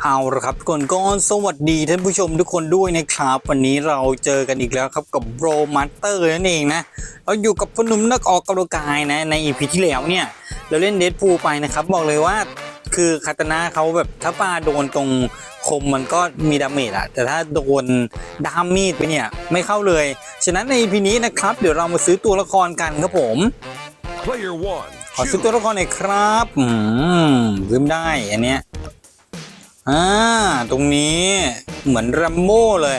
เอาละครับทุกคนก็สวัสดีท่านผู้ชมทุกคนด้วยนะครับ วันนี้เราเจอกันอีกแล้วครับกับโบรมาสเตอร์นั่นเองนะเราอยู่กับพอหนุ่มนักออกกำลังกายนะในอีพีที่แล้วเนี่ยเราเล่นเดดพูลไปนะครับ บอกเลยว่าคือคาตานะเขาแบบถ้าปาโดนตรงคมมันก็มีดาเมจอะแต่ถ้าโดนดามมีดไปเนี่ยไม่เข้าเลย ฉะนั้นในอีพีนี้นะครับ เดี๋ยวเรามาซื้อตัวละครกันครับผม Player one. ขอซื้อตัว choose. ละครหน่อยครับอืมลืมได้อันเนี้ย อ่าตรงนี้เหมือนรัมโบ้เลย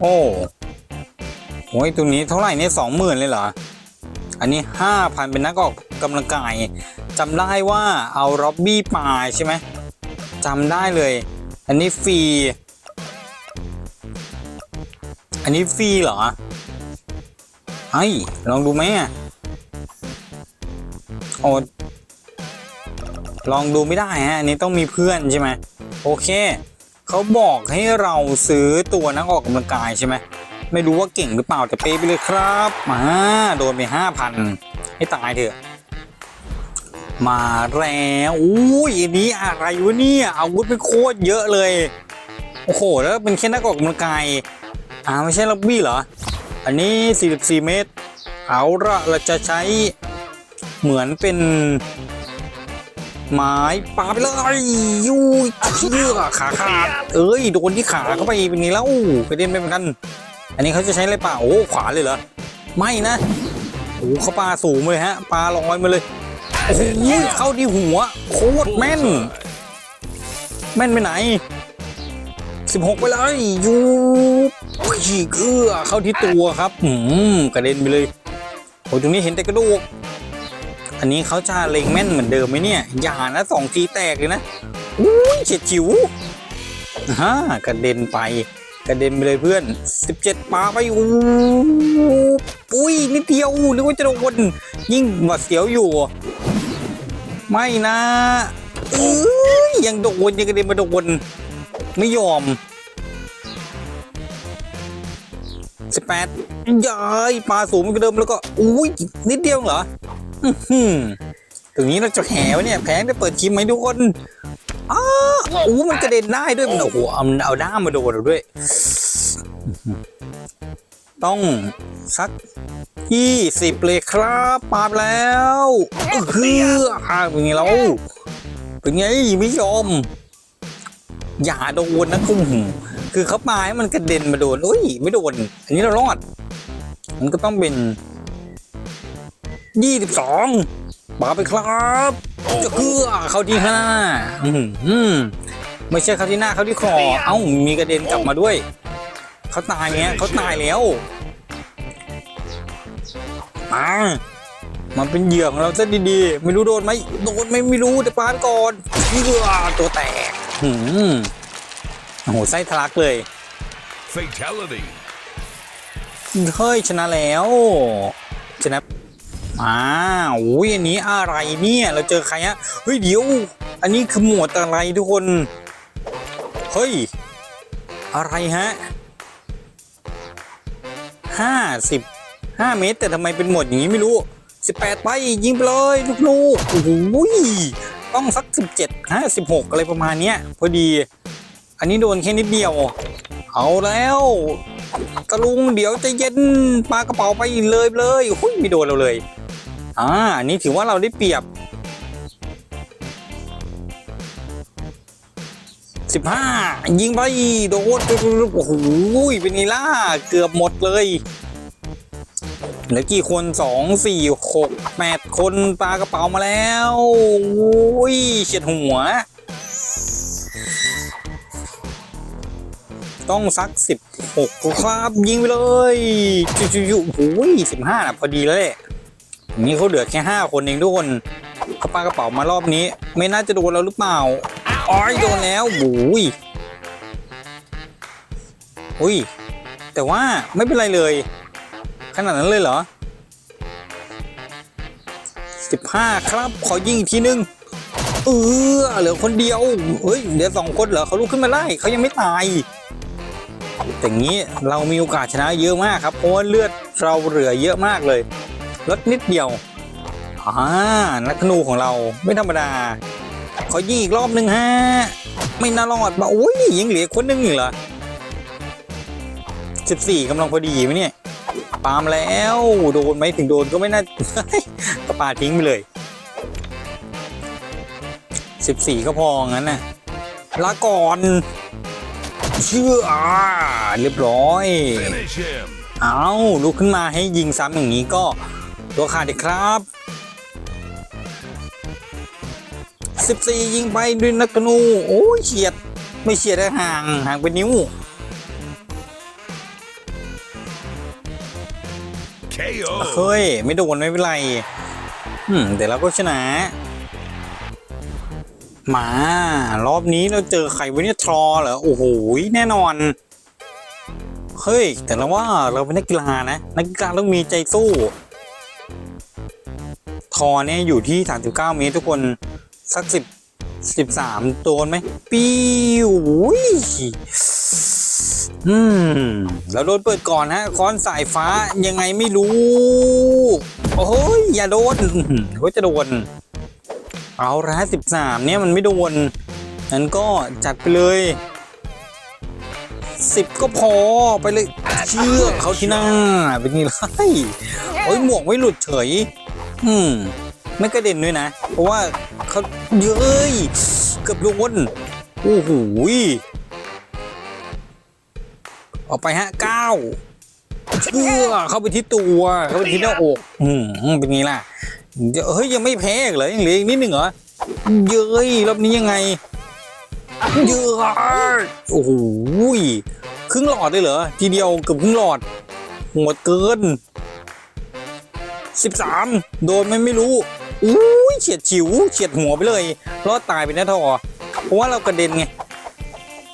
โอ้โหตรงนี้เท่าไหร่เนี่ยสองหมื่นเลยเหรอ อันนี้ห้าพันเป็นนักออกกำลังกายจำได้ว่าเอาร็อบบี้ปาใช่ไหมจำได้เลย อันนี้ฟรี อันนี้ฟรีเหรอไอ้ยลองดูไหมอะโอ้ ลองดูไม่ได้ฮะอันนี้ต้องมีเพื่อนใช่ไหมโอเคเขาบอกให้เราซื้อตัวนักออกกำลังกายใช่ไหมไม่รู้ว่าเก่งหรือเปล่าแต่เปไปเลยครับมาโดนไปห้าพันให้ตายเถอะมาแล้วอุ้ยอันนี้อะไรวะเนี่ยอาวุธเป็นโคตรเยอะเลยโอ้โหแล้วเป็นแค่นักออกกำลังกายอ่าไม่ใช่ล็อบบี้เหรออันนี้ 44 เมตร เอาละเราจะใช้เหมือนเป็น ไม้ปาไปเลยยูเชื่อขาขาด เอ้ยโดนที่ขาเข้าไปเป็นไงแล้วไปเด่นไปเหมือนกัน อันนี้เขาจะใช้อะไรป่าโอ้ขวาเลยเหรอไม่นะโอ้เขาปลาสูงเลยฮะปลาลอยมาเลยโอ้โหเข้าที่หัวโคตรแม่น แม่นไปไหน16ไปเลยยูฉีกเอื้อเข้าที่ตัวครับ อืมกระเด็นไปเลยโอ้ตรงนี้เห็นแต่กระดูก อันนี้เขาจะเล็งแม่นเหมือนเดิมไหมเนี่ย อย่านะสองทีแตกเลยนะอุ้ยเฉียดฉิวฮ่ากระเด็นไป กระเด็นไปเลยเพื่อน 17ปาไปอู้อุ้ยนิดเดียวนึกว่าจะโดนยิ่งหวาดเสียวอยู่ ไม่นะเอ้ยยังโดนยังกระเด็นมาโดนไม่ยอมสิบแปดยายปลาสูงเหมือนเดิมแล้วก็ อุ้ยนิดเดียวเหรอ ตรงนี้เราจะแหวะเนี่ยแพงได้เปิดคลิปไหมทุกคนอ้าอู้มันกระเด็นได้ด้วยมันโอ้โหเอามันเอาด้ามมาโดนเราด้วยอื้อหือต้องสักยี่สิบเลยครับปาบแล้วเออคืออ่าเป็นไงเราเป็นไงไม่ยอมอย่าโดนนะคุ้มคือเขาปาให้มันกระเด็นมาโดนอุ้ย ไม่โดน อันนี้เรารอด มันก็ต้องเป็น ยี่สิบสองปาไปครับจะเกลือเข้าที่หน้าอื้อหือไม่ใช่เข้าที่หน้าเข้าที่คอเอ้ามีกระเด็นกลับมาด้วยเขาตายเนี้ยเขาตายแล้วมามันเป็นเหยื่อของเราซะดีๆ ไม่รู้โดนไหมโดนไหมไม่รู้แต่ปาไปก่อนเกลือตัวแตกหืมโอ้โหไส้ทะลักเลย Fatality. เฮ้ยชนะแล้วชนะ อ้าวอุ้ยอันนี้อะไรเนี่ย เราเจอใครฮะ เฮ้ยเดี๋ยว อันนี้คือหมวดอะไรทุกคน เฮ้ย อะไรฮะห้าสิบห้าเมตร แต่ทำไมเป็นหมวดอย่างนี้ไม่รู้สิบแปดไปยิงไปเลยลูกๆโอ้โหต้องสักสิบเจ็ดห้าสิบหกอะไรประมาณเนี้ยพอดี อันนี้โดนแค่นิดเดียว เอาแล้วตะลุงเดี๋ยวจะเย็นปากระเป๋าไปเลยเลยหุ้ยไม่โดนเราเลย อ่าอันนี้ถือว่าเราได้เปรียบ สิบห้ายิงไปโดนโอ้โหเป็นไงล่ะ เกือบหมดเลยเหลือกี่คนสองสี่หกแปดคนปลากระเป๋ามาแล้วโอ้ยเฉียดหัว ต้องสักสิบหกครับ ยิงไปเลยจุ๊ๆๆโอ้ยสิบห้านะพอดีแล้วแหละอย่าง นี้เขาเหลือแค่ห้าคนเองทุกคนเขาปากระเป๋ามารอบนี้ ไม่น่าจะโดนเราหรือเปล่าอ๋อยโดนแล้วโอ้ยอุ้ย แต่ว่าไม่เป็นไรเลย ขนาดนั้นเลยเหรอสิบห้าครับ ขอยิงอีกทีนึง เออเหลือคนเดียว เฮ้ยเหลือสองคนเหรอเขาลุกขึ้นมาได้เขายังไม่ตายอย่งนี้เรามีโอกาสชนะเยอะมากครับ เพราะว่าเลือดเราเหลือเยอะมากเลย ลดนิดเดียวอ่านักธนูของเราไม่ธรรมดา ขอยิงอีกรอบหนึ่งฮะ ไม่น่ารอดมาโอ้ยยังเหลือคนหนึงอีกเหรอสิบสี่กำลังพอดีไหมเนี่ย ปาล์มแล้วโดนไหมถึงโดนก็ไม่น่าก็ปาทิ้งไปเลยสิบสี่ก็พองั้นน่ะลาก่อน เชื่ออ่าเรียบร้อย Finish him. เอาลุกขึ้นมาให้ยิงซ้ำอย่างนี้ก็ ตัวขาดอีกครับ 14 ยิงไปด้วยนักธนู โอ้ยเฉียด ไม่เฉียดได้ห่างห่างเป็นนิ้ว KO. เฮ้ย ไม่โดนไม่เป็นไร อืมแต่เราก็ชนะ มา รอบนี้เราเจอใครวะเนี่ยทรอเหรอ โอ้โห แน่นอน เฮ้ย แต่เราว่าเราเป็นนักกีฬานะ นักกีฬาต้องมีใจสู้ท อเนี่ยอยู่ที่ 39 เมตรทุกคนสัก 10 13 โดนไหมปิ้วอุ้ยอืม แล้วโดนเปิดก่อนฮะค้อนสายฟ้ายังไงไม่รู้ โอ้ย อย่าโดนก็จะโดน เอาละสิบสามเนี่ยมันไม่โดนงั้นก็จัดไปเลยสิบก็พอไปเลย เชื่อเขาที่หน้าเป็นไงล่ะโอ้ยหมวกไม่หลุดเฉย อืม ไม่กระเด็นด้วยนะ เพราะว่าเขาเย้ยเกือบโดนโอ้โหออกไปฮะเก้าเชื่อเข้าไปที่ตัว เข้าไปที่หน้าอก อืมเป็นไงล่ะเดี๋ยวเฮ้ย ยังไม่แพ้เหรอยังเหลืออีกนิดหนึ่งเหรอ เย้ยรอบนี้ยังไง เย้ยโอ้โหครึ่งหลอดเลยเหรอ ทีเดียวเกือบครึ่งหลอดโหดเกิน สิบสามโดนไหมไม่รู้อุ้ยเฉียดฉิวเฉียดหัวไปเลยรอดตายไปนะทอเพราะว่าเรากระเด็นไง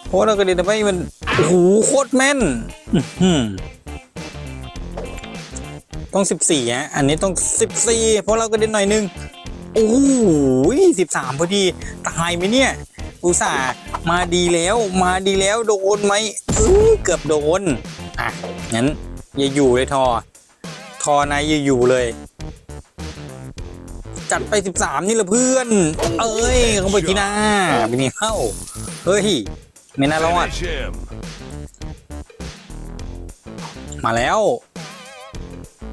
เพราะเรากระเด็นทำให้มันโอ้โหโคตรแม่นอื้อหือต้องสิบสี่ฮะอันนี้ต้องสิบสี่เพราะเรากระเด็นหน่อยนึงโอ้โหสิบสามพอดีตายไหมเนี่ยอุตส่าห์มาดีแล้วมาดีแล้วโดนไหมเกือบโดนอะงั้นอย่าอยู่เลยทอ ทอนายอย่าอยู่เลย จัดไปสิบสามนี่ละเพื่อน เอ้ยเขาไปที่หน้าเป็นไงเข้าเฮ้ย ไม่น่ารอด มาแล้ว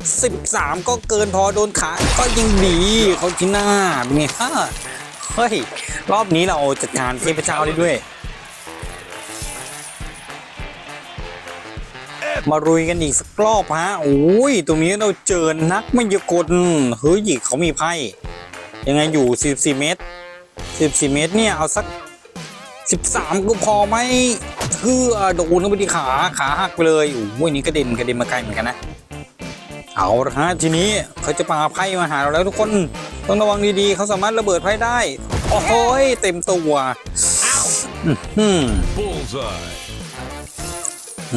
13 ก็เกินพอโดนขา ก็ยังดีเขาที่หน้าเป็นไงฮะเฮ้ย รอบนี้เราจัดการเทพเจ้าได้ด้วย มารุยกันอีกสักรอบฮะโอ้ยตรงนี้เราเจอนักมายากลเฮ้ยเขามีไพ่ยังไงอยู่ 14 เมตร 14 เมตรเนี่ยเอาสัก 13 ก็พอไหมเพื่อโดนเข้าไปที่ขาขาหักไปเลยโอ้ยนี่กระเด็นกระเด็นมาไกลเหมือนกันนะเอาละฮะทีนี้เขาจะปาไพ่มาหาเราแล้วทุกคนต้องระวังดีๆเขาสามารถระเบิดไพ่ได้โอ้โหยเต็มตัวอื้อ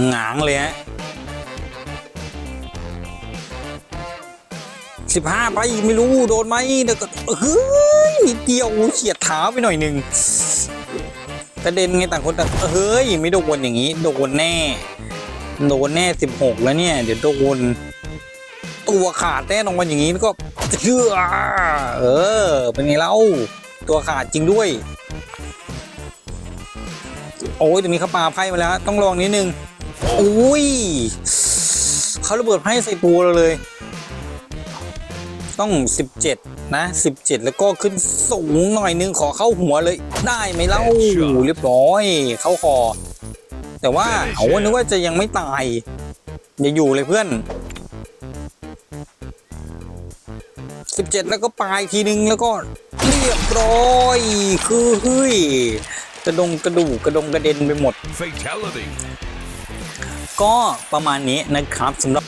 หงางเลยฮะสิบห้าไปไม่รู้โดนไหมเดี๋ยวก็เฮ้ยนิดเดียวเฉียดเท้าไปหน่อยหนึ่งกระเด็นไงต่างคนต่างเฮ้ยไม่โดนอย่างนี้ โดนแน่ โดนแน่สิบหกแล้วเนี่ย เดี๋ยวโดนตัวขาดแน่นอนอย่างนี้แล้วก็เชื่อเออ เป็นไงเล่าตัวขาดจริงด้วย โอ้ยตรงนี้เขาปาไพ่มาแล้ว ต้องระวังนิดนึง อุ้ยเขาระเบิดไพ่ใส่ตัวเราเลย ต้อง 17 นะ 17 แล้วก็ขึ้นสูงหน่อยนึงขอเข้าหัวเลย ได้ไหมเล่าเรียบร้อย เข้าคอ แต่ว่าเอานึกว่าจะยังไม่ตาย อย่าอยู่เลยเพื่อน 17 แล้วก็ปลายทีนึงแล้วก็เรียบร้อย คือเฮ้ยกระดงกระดูกกระดงกระเด็นไปหมด Fatality. ก็ประมาณนี้นะครับสำหรับ